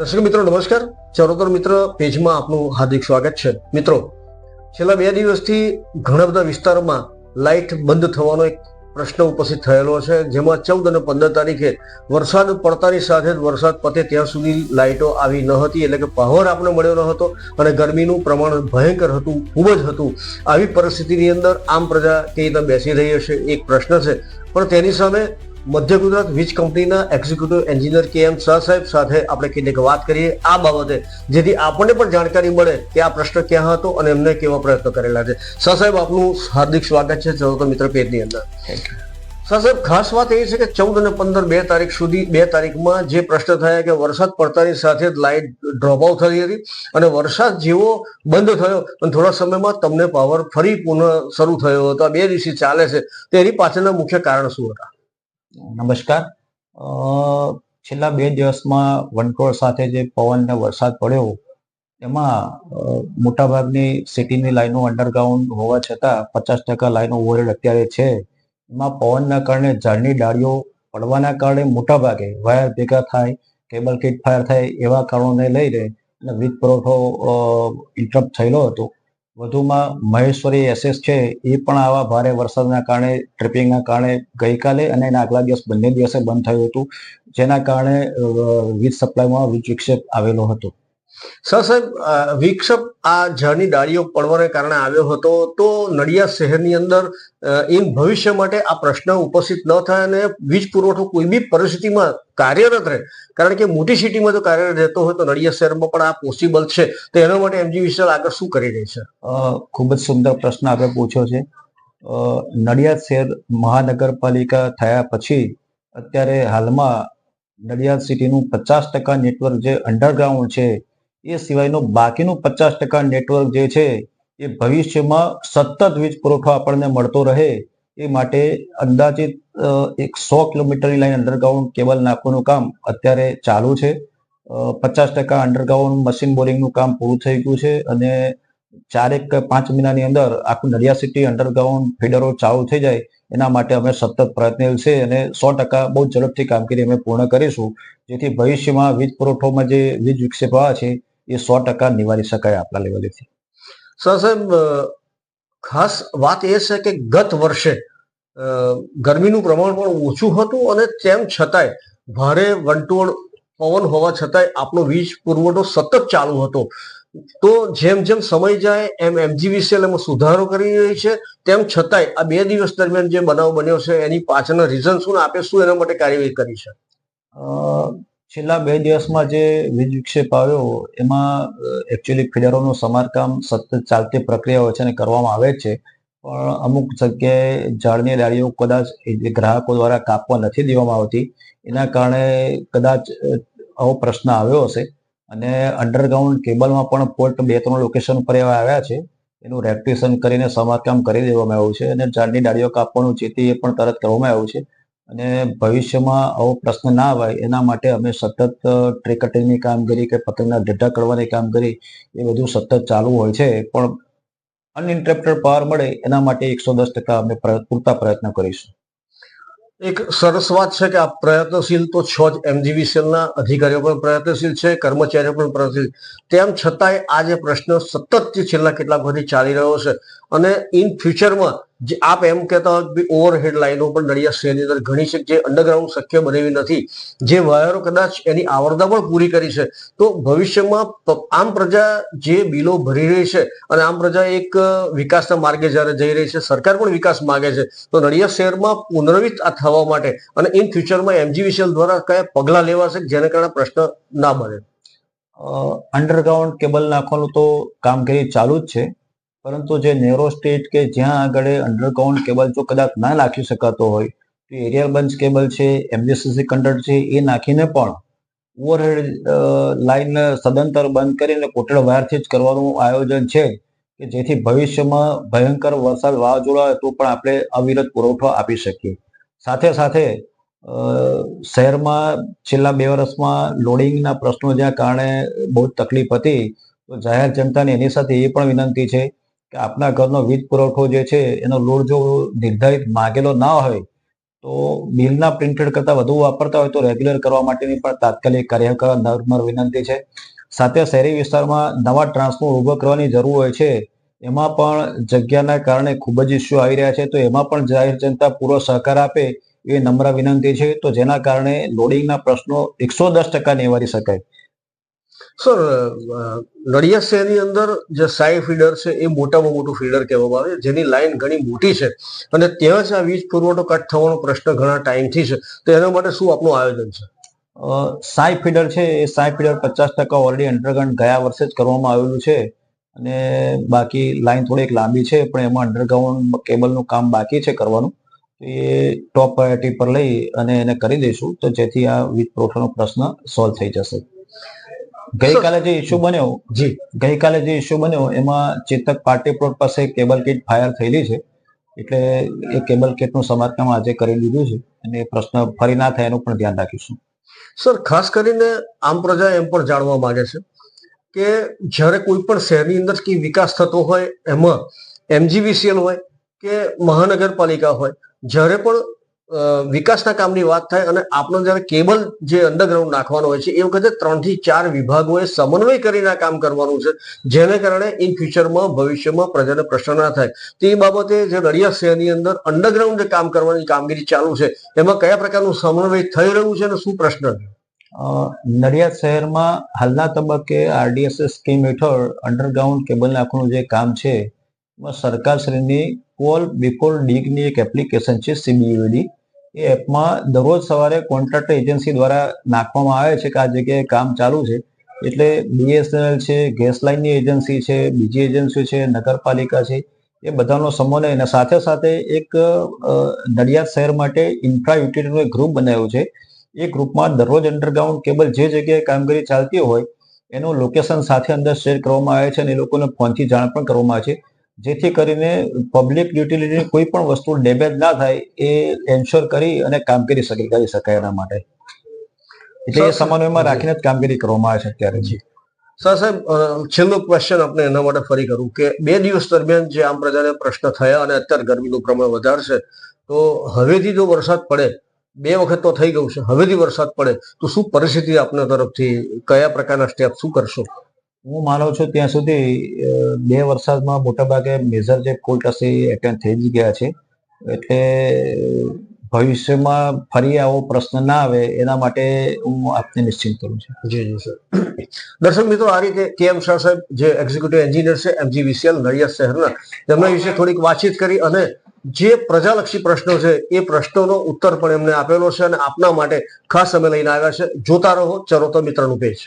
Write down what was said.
દર્શક મિત્રો, નમસ્કાર. ચરોતર મિત્ર પેજમાં આપનું હાર્દિક સ્વાગત છે. મિત્રો, છેલ્લા બે દિવસથી ઘણા બધા વિસ્તારોમાં લાઇટ બંધ થવાનો એક પ્રશ્ન ઉપસ્થિત થયેલો છે, જેમાં ચૌદ અને પંદર તારીખે વરસાદ પડતાની સાથે જ વરસાદ પતે ત્યાં સુધી લાઇટો આવી ન હતી, એટલે કે પાવર આપણે મળ્યો ન હતો અને ગરમીનું પ્રમાણ ભયંકર હતું, ખૂબ જ હતું. આવી પરિસ્થિતિની અંદર આમ પ્રજા કેવી રીતે બેસી રહી હશે એક પ્રશ્ન છે. પણ તેની સામે મધ્ય ગુજરાત વીજ કંપનીના એક્ઝિક્યુટિવ એન્જિનિયર કે એમ શાહ સાહેબ સાથે આપણે કેટલીક વાત કરીએ. આ બાબતે જેથી આપણને પણ જાણકારી મળે કે આ પ્રશ્ન ક્યાં હતો અને એમને કેવા પ્રયત્નો કરેલા છે. શાહ સાહેબ આપનું હાર્દિક સ્વાગત છે. ચૌદ મિત્ર પેજની અંદર. શાહ સાહેબ ખાસ વાત એ છે કે ચૌદ અને પંદર બે તારીખ સુધી બે તારીખમાં જે પ્રશ્ન થયા કે વરસાદ પડતાની સાથે જ લાઇટ ડ્રોપ આઉટ થઈ હતી અને વરસાદ જેવો બંધ થયો અને થોડા સમયમાં તમને પાવર ફરી પુનઃ શરૂ થયો હતો. આ બે દિવસથી ચાલે છે. તેની પાછળના મુખ્ય કારણ શું હતા? નમસ્કાર. છેલ્લા બે દિવસમાં વંટોળ સાથે જે પવન ને વરસાદ પડ્યો, એમાં મોટાભાગની સિટીની લાઈનો અંડરગ્રાઉન્ડ હોવા છતાં પચાસ ટકા લાઈનો ઓવરહેડ અત્યારે છે. એમાં પવનના કારણે ઝાડની ડાળીઓ પડવાના કારણે મોટાભાગે વાયર ભેગા થાય, કેબલ કિટ ફાયર થાય એવા કારણોને લઈને અને વીજ પુરવઠો ઇન્ટરપ્ટ થયેલો હતો. વધુમાં મહેશ્વરી એસએસ છે, એ પણ આવા ભારે વરસાદના કારણે, ટ્રિપિંગના કારણે ગઈકાલે અને એના આગલા દિવસ બંને દિવસે બંધ થયું હતું, જેના કારણે વીજ સપ્લાયમાં વીજ વિક્ષેપ આવેલો હતો. સાહેબ અ, વિક્ષેપ આ ઝાડની ડાળીઓ પડવાને કારણે આવ્યો હતો તો નડિયાદ શહેરની અંદર ઇન ભવિષ્ય માટે આ પ્રશ્ન ઉપસ્થિત ન થાય અને વીજ પુરવઠો કોઈ બી પરિસ્થિતિમાં કાર્યરત રહે. કારણ કે મોટી સિટીમાં જો કાર્યરત રહેતો હોય તો નડિયાદ શહેરમાં પણ આ પોસિબલ છે. તો એના માટે એમજી વિશાલ આગળ શું કરી રહી છે? ખૂબ જ સુંદર પ્રશ્ન આપણે પૂછ્યો છે. નડિયાદ શહેર મહાનગરપાલિકા થયા પછી અત્યારે હાલમાં નડિયાદ સિટીનું પચાસ ટકા નેટવર્ક જે અંડરગ્રાઉન્ડ છે એ સિવાયનું બાકીનું પચાસ ટકા નેટવર્ક જે છે, એ ભવિષ્યમાં સતત વીજ પુરવઠો આપણને મળતો રહે એ માટે અંદાજિત એક સો કિલોમીટરની લાઈન અંડરગ્રાઉન્ડ કેબલ નાખવાનું કામ અત્યારે ચાલુ છે. પચાસ ટકા અંડરગ્રાઉન્ડ મશીન બોરિંગનું કામ પૂરું થઈ ગયું છે અને ચારેક પાંચ મહિનાની અંદર આખું નડિયાદ સિટી અંડરગ્રાઉન્ડ ફીડરો ચાલુ થઈ જાય એના માટે અમે સતત પ્રયત્નશીલ છે અને સો ટકા બહુ ઝડપથી કામગીરી અમે પૂર્ણ કરીશું, જેથી ભવિષ્યમાં વીજ પુરવઠોમાં જે વીજ વિક્ષેપ આવ્યા છે એ સો ટકા નિવારી શકાય આપણા લેવલેથી. સર સાહેબ ખાસ વાત એ છે કે ગત વર્ષે ગરમીનું પ્રમાણ પણ ઓછું હતું અને તેમ છતાંય ભારે વંટોળ પવન હોવા છતાંય આપણો વીજ પુરવઠો સતત ચાલુ હતો. તો જેમ જેમ સમય જાય એમ એમજીવીસીએલ એમાં સુધારો કરી રહી છે તેમ છતાંય આ બે દિવસ દરમિયાન જે બનાવ બન્યો છે એની પાછળના રીઝન શું આપે શું એના માટે કાર્યવાહી કરી છે? છેલ્લા બે દિવસમાં જે વીજ વિક્ષેપ આવ્યો, એમાં એકચ્યુઅલી ફીડરોનું સમારકામ સતત ચાલતી પ્રક્રિયા હોય છે અને કરવામાં આવે જ છે. પણ અમુક જગ્યાએ ઝાડની ડાળીઓ કદાચ જે ગ્રાહકો દ્વારા કાપવા નથી દેવામાં આવતી, એના કારણે કદાચ આવો પ્રશ્ન આવ્યો હશે. અને અંડરગ્રાઉન્ડ કેબલમાં પણ પોર્ટ બે ત્રણ લોકેશન પર એવા આવ્યા છે. એનું રેક્ટિવેશન કરીને સમારકામ કરી દેવામાં આવ્યું છે અને ઝાડની ડાળીઓ કાપવાનું છે તે પણ તરત કરવામાં આવ્યું છે. અને ભવિષ્યમાં આવો પ્રશ્ન ના આવે, એના માટે અમે સતત ટ્રી કટિંગની કામગીરી કે પતંગના ઢેઢા કરવાની કામગીરી એ બધું સતત ચાલુ હોય છે. પણ અનઇન્ટરપ્ટેડ પાવર મળે એના માટે એકસો દસ ટકા અમે પૂરતા પ્રયત્ન કરીશું. એક સરસ વાત છે કે આ પ્રયત્નશીલ તો છો જ એમજીવી સેલના અધિકારીઓ પણ પ્રયત્નશીલ છે, કર્મચારીઓ પણ પ્રયત્નશીલ તેમ છતાંય આ જે પ્રશ્ન સતત છેલ્લા કેટલાક વર્ષથી ચાલી રહ્યો છે અને ઇન ફ્યુચરમાં જે આપ એમ કહેતા હોય ઓવરહેડ લાઈનો પણ નડિયાદ શહેરની અંદર ઘણી છે, જે અંડરગ્રાઉન્ડ શક્ય બનેવી નથી. જે વાયરો કદાચ એની આવરદા પણ પૂરી કરી છે. તો ભવિષ્યમાં આમ પ્રજા જે બિલો ભરી રહી છે અને આમ પ્રજા એક વિકાસના માર્ગે જ્યારે જઈ રહી છે, સરકાર પણ વિકાસ માગે છે, તો નડિયાદ શહેરમાં પુનર્વિત આ થવા માટે અને ઇન ફ્યુચરમાં એમજીવીસીએલ દ્વારા કયા પગલાં લેવાશે કે જેને કારણે પ્રશ્ન ના બને? અંડરગ્રાઉન્ડ કેબલ નાખવાનું તો કામગીરી ચાલુ જ છે. પરંતુ જે નેરો સ્ટેટ કે જ્યાં આગળ અંડરગ્રાઉન્ડ કેબલ જો કદાચ ના નાખી શકાતો હોય, તો એરિયલ બંચ કેબલ છે એમજીસીસી કંડક્ટર છે, એ નાખીને પણ ઓવરહેડ લાઈન સદંતર બંધ કરીને કોટેડ વાયરથી જ કરવાનું આયોજન છે કે જેથી ભવિષ્યમાં ભયંકર વરસાદ વાવાઝોડા હોય તો પણ આપણે અવિરત પુરવઠો આપી શકીએ. સાથે સાથે શહેરમાં છેલ્લા બે વર્ષમાં લોડિંગના પ્રશ્નો જ્યાં કારણે બહુ તકલીફ હતી, તો જાહેર જનતાને એની સાથે એ પણ વિનંતી છે કે આપના ઘરનો વીજ પુરવઠો જે છે, એનો લોડ જો નિર્ધારિત માગેલો ના હોય, તો બિલના પ્રિન્ટેડ કરતા વધુ વાપરતા હોય તો રેગ્યુલર કરવા માટેની પણ તાત્કાલિક કાર્ય કરવા નમ્ર વિનંતી છે. સાથે શહેરી વિસ્તારમાં નવા ટ્રાન્સફોર્મ ઊભો કરવાની જરૂર હોય છે, એમાં પણ જગ્યાના કારણે ખૂબ જ ઇસ્યુ આવી રહ્યા છે, તો એમાં પણ જાહેર જનતા પૂરો સહકાર આપે એ નમ્ર વિનંતી છે, તો જેના કારણે લોડિંગના પ્રશ્નો એકસો દસ ટકા નિવારી શકાય. સર નડિયાદ શહેરની અંદર જે સાઈ ફીડર છે એ મોટામાં મોટું ફીડર કહેવામાં આવે જેની લાઈન ઘણી મોટી છે. અને ત્યાં જ આ વીજ પુરવઠો કટ થવાનો પ્રશ્ન ઘણા ટાઈમથી છે. તો એના માટે શું આપનું આયોજન છે? સાય ફીડર છે એ સાઈ ફીડર પચાસ ટકા ઓલરેડી અંડરગ્રાઉન્ડ ગયા વર્ષે જ કરવામાં આવેલું છે. અને બાકી લાઈન થોડીક લાંબી છે, પણ એમાં અંડરગ્રાઉન્ડ કેબલનું કામ બાકી છે કરવાનું. એ ટોપ પ્રાયોરિટી પર લઈ અને એને કરી દઈશું. તો જેથી આ વીજ પુરવઠાનો પ્રશ્ન સોલ્વ થઈ જશે. ગઈકાલે જે ઇસ્યુ બન્યો જી. ગઈકાલે જે ઇસ્યુ બન્યો એમાં ચેતક પાર્ટી પ્લોટ પાસે કેબલ કીટ ફાયર થયેલી છે. એટલે એ કેબલ કીટનું સમારકામ આજે કરી લીધું છે અને એ પ્રશ્ન ફરી ના થાય એનું પણ ધ્યાન રાખીશું. સર ખાસ કરીને આમ પ્રજા એમ પણ જાણવા માંગે છે કે જ્યારે કોઈ પણ શહેરની અંદર કે વિકાસ થતો હોય એમાં એમજીવીસીએલ હોય કે મહાનગરપાલિકા હોય જ્યારે પણ વિકાસના કામની વાત થાય અને આપણો જ્યારે કેબલ જે અંડરગ્રાઉન્ડ નાખવાનો હોય છે, એ વખતે ત્રણથી ચાર વિભાગોએ સમન્વય કરીને કામ કરવાનું છે, જેને કારણે ઇન ફ્યુચરમાં ભવિષ્યમાં પ્રજાને પ્રશ્ન ના થાય. તે બાબતે જે નડિયાદ શહેરની અંદર અંડરગ્રાઉન્ડ જે કામ કરવાની કામગીરી ચાલુ છે, એમાં કયા પ્રકારનું સમન્વય થઈ રહ્યું છે અને શું પ્રશ્ન નડિયાદ શહેરમાં હાલના તબક્કે આરડીએસએસ સ્કીમ હેઠળ અંડરગ્રાઉન્ડ કેબલ નાખવાનું જે કામ છે, એમાં સરકારશ્રીની કોલ બિફોર ડીગની એક એપ્લિકેશન છે સીબીયુડી એ એપમાં દરરોજ સવારે કોન્ટ્રાક્ટર એજન્સી દ્વારા નાખવામાં આવે છે કે આ જગ્યાએ કામ ચાલુ છે. એટલે બીએસએનએલ છે ગેસ લાઇનની એજન્સી છે, બીજી એજન્સીઓ છે, નગરપાલિકા છે, એ બધાનો સમન્વય અને સાથે સાથે એક નડિયાદ શહેર માટે ઇન્ફ્રા યુટિલિટીનું એક ગ્રુપ બનાવ્યું છે. એ ગ્રુપમાં દરરોજ અંડરગ્રાઉન્ડ કેબલ જે જગ્યાએ કામગીરી ચાલતી હોય, એનું લોકેશન સાથે અંદર શેર કરવામાં આવે છે અને એ લોકોને ફોનથી જાણ પણ કરવામાં આવે છે. જેથી કરીને પબ્લિક યુટિલિટી કોઈ પણ વસ્તુ ડેમેજ ના થાય એ એન્શ્યોર કરી અને કામગીરી કરી શકાય એના માટે. એટલે એ સમન્વયમાં રાખીને જ કામગીરી કરવામાં આવે છે અત્યારે. સર સાહેબ છેલ્લો ક્વેશ્ચન આપણે એના માટે ફરી કરું કે બે દિવસ દરમિયાન જે આમ પ્રજાને પ્રશ્ન થયા અને અત્યારે ગરમીનું પ્રમાણ વધારશે તો હવેથી જો વરસાદ પડે બે વખત તો થઈ ગયું છે હવેથી વરસાદ પડે તો શું પરિસ્થિતિ આપના તરફથી કયા પ્રકારના સ્ટેપ શું કરશો? હું માનું છું ત્યાં સુધી બે વરસાદમાં મોટાભાગે મેજર જે ફોલ્ટ હશે એ એટેન્ડ થઈ જ ગયા છે. એટલે ભવિષ્યમાં ફરી આવો પ્રશ્ન ના આવે, એના માટે હું આપને નિશ્ચિત કરું છું. જી જી, સર. દર્શક મિત્રો, આ રીતે કે એમ શાહ સાહેબ જે એક્ઝિક્યુટિવ એન્જિનિયર છે એમજીવીસીએલ નડિયાદ શહેરના, તેમના વિશે થોડીક વાતચીત કરી અને જે પ્રજાલક્ષી પ્રશ્નો છે, એ પ્રશ્નોનો ઉત્તર પણ એમને આપેલો છે અને આપના માટે ખાસ અમે લઈને આવ્યા છે. જોતા રહો, ચરોતર મિત્રનું પેજ.